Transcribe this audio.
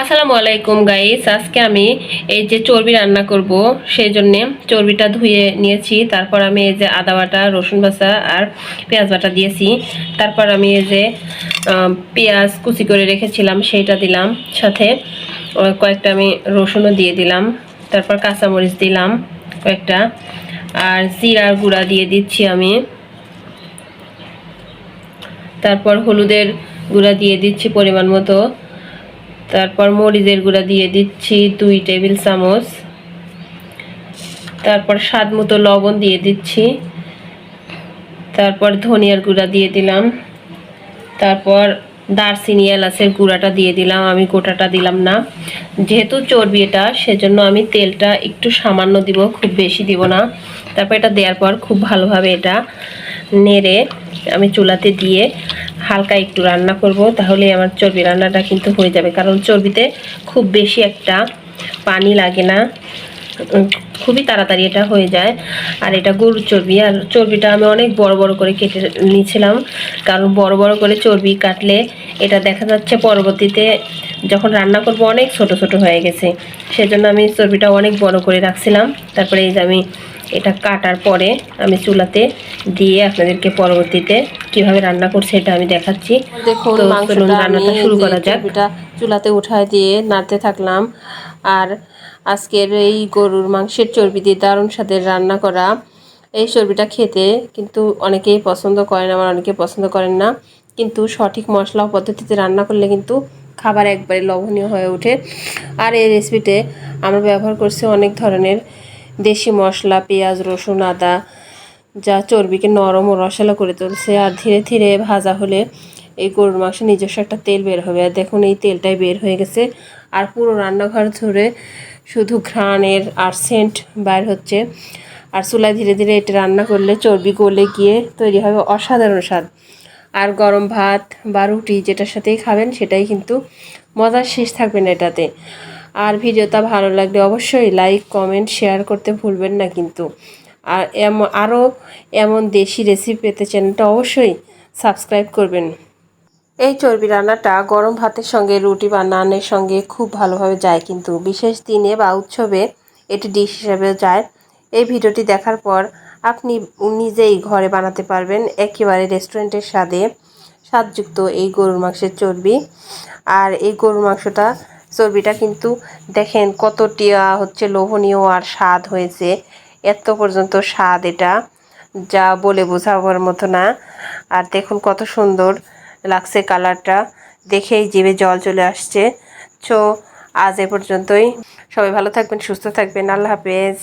আসসালামু আলাইকুম গাইস আজকে আমি এই যে চর্বি রান্না করব, সেই জন্যে চর্বিটা ধুয়ে নিয়েছি। তারপর আমি এই যে আদা বাটা, রসুন বাটা আর পেঁয়াজ বাটা দিয়েছি। তারপর আমি এই যে পেঁয়াজ কুচি করে রেখেছিলাম, সেইটা দিলাম। সাথে কয়েকটা আমি রসুনও দিয়ে দিলাম। তারপর কাঁচামরিচ দিলাম কয়েকটা। আর জিরার গুঁড়া দিয়ে দিচ্ছি আমি। তারপর হলুদের গুঁড়া দিয়ে দিচ্ছি পরিমাণ মতো। তারপর মরিচের গুঁড়া দিয়ে দিচ্ছি দুই টেবিল চামচ। তারপর স্বাদ মতো লবণ দিয়ে দিচ্ছি। তারপর ধনিয়ার গুঁড়া দিয়ে দিলাম। তারপর দারচিনি, এলাচের গুঁড়াটা দিয়ে দিলাম। আমি গোটাটা দিলাম না। যেহেতু চর্বি এটা, সেজন্য আমি তেলটা একটু সামান্য দিব, খুব বেশি দিব না। তারপর এটা দেওয়ার পর খুব ভালোভাবে এটা নেড়ে আমি চুলাতে দিয়ে হালকা একটু রান্না করব তাহলে আমার চর্বি রান্নাটা কিন্তু হয়ে যাবে। কারণ চর্বিতে খুব বেশি একটা পানি লাগে না। খুবই তাড়াতাড়ি এটা হয়ে যায়। আর এটা গরুর চর্বি, আর চর্বিটা আমি অনেক বড় বড় করে কেটে নিয়েছিলাম। কারণ বড় বড় করে চর্বি কাটলে এটা দেখা যাচ্ছে পরবর্তীতে যখন রান্না করব অনেক ছোট ছোট হয়ে গেছে। সেজন্য আমি চর্বিটা অনেক বড় করে রাখছিলাম। তারপরে এই যে আমি এটা কাটার পরে আমি চুলাতে দিয়ে আপনাদেরকে পরবর্তীতে কীভাবে রান্না করছে এটা আমি দেখাচ্ছি। দেখুন রান্নাটা শুরু করা যাক। চর্বিটা চুলাতে উঠায় দিয়ে নাড়তে থাকলাম। আর আজকের এই গরুর মাংসের চর্বি দিয়ে দারুণ স্বাদের রান্না করা। এই চর্বিটা খেতে কিন্তু অনেকেই পছন্দ করেন আবার অনেকে পছন্দ করেন না। কিন্তু সঠিক মশলা পদ্ধতিতে রান্না করলে কিন্তু খাবার একবারে লবণীয় হয়ে ওঠে। আর এই রেসিপিতে আমরা ব্যবহার করছি অনেক ধরনের দেশি মশলা, পেঁয়াজ, রসুন, আদা যা চর্বিকে নরম ও রসালো করে তুলছে। আর ধীরে ধীরে ভাজা হলে এই গরুর মাংস নিজস্ব একটা তেল বের হবে। আর দেখুন, এই তেলটাই বের হয়ে গেছে। আর পুরো রান্নাঘর ধরে শুধু ঘ্রাণের আর সেন্ট বাইর হচ্ছে। আর চুলায় ধীরে ধীরে এটা রান্না করলে চর্বি গলে গিয়ে তৈরি হবে অসাধারণ স্বাদ। আর গরম ভাত বা রুটি যেটার সাথেই খাবেন, সেটাই কিন্তু মজার শেষ থাকবে না এটাতে। আর ভিডিওটা ভালো লাগলে অবশ্যই লাইক কমেন্ট শেয়ার করতে ভুলবেন না কিন্তু। আর এমন আরও এমন দেশি রেসিপি পেতে চ্যানেলটা অবশ্যই সাবস্ক্রাইব করবেন। এই চর্বি রান্নাটা গরম ভাতের সঙ্গে, রুটি বা নানের সঙ্গে খুব ভালোভাবে যায় কিন্তু। বিশেষ দিনে বা উৎসবে এটি ডিশ হিসেবে যায়। এই ভিডিওটি দেখার পর আপনি নিজেই ঘরে বানাতে পারবেন একেবারে রেস্টুরেন্টের স্বাদে স্বাদযুক্ত এই গরুর মাংসের চর্বি। আর এই গরুর মাংসটা চর্বিটা কিন্তু দেখেন কতটি আহ, হচ্ছে লোভনীয় আর স্বাদ হয়েছে। এত পর্যন্ত স্বাদ এটা যা বলে বোঝাবার মতো না। আর দেখুন কত সুন্দর লাগছে কালারটা। দেখেই জিভে জল চলে আসছে। চো আজ এ পর্যন্তই। সবাই ভালো থাকবেন সুস্থ থাকবেন। আল্লাহ হাফেজ।